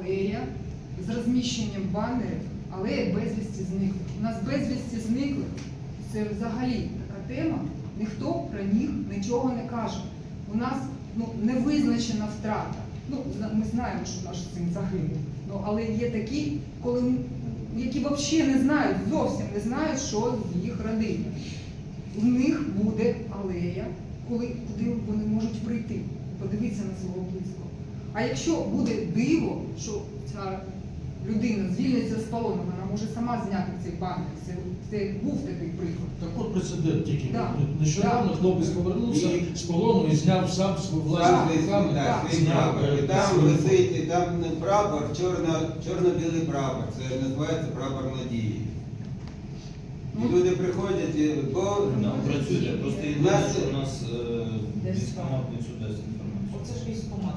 алея з розміщенням банерів, алея безвісті зниклих. У нас безвісті зниклих це взагалі така тема, ніхто про них нічого не каже. У нас ну, невизначена втрата. Ну, ми знаємо, що наш син загинув. Ну, але є такі, коли, які взагалі не знають, зовсім не знають, що з їх родини. У них буде алея, коли, куди вони можуть прийти, подивитися. А якщо буде диво, що ця людина звільниться з полону, вона може сама зняти цей банер. Це, це був такий приклад. Так от прецедент тільки. Да. Нещодавно Да. хлопець повернувся І- з полону і зняв сам свою власну Сам висить, руками. свій зняв, прапор. І е, там свою- висить, і там не прапор, чорно, чорно-білий прапор. Це називається прапор надії. І Ну, люди приходять, і- бо Нам працює, просто У єдине, нас- що у нас е, Десь військкомат не сюди з інформацією. Оце ж військкомат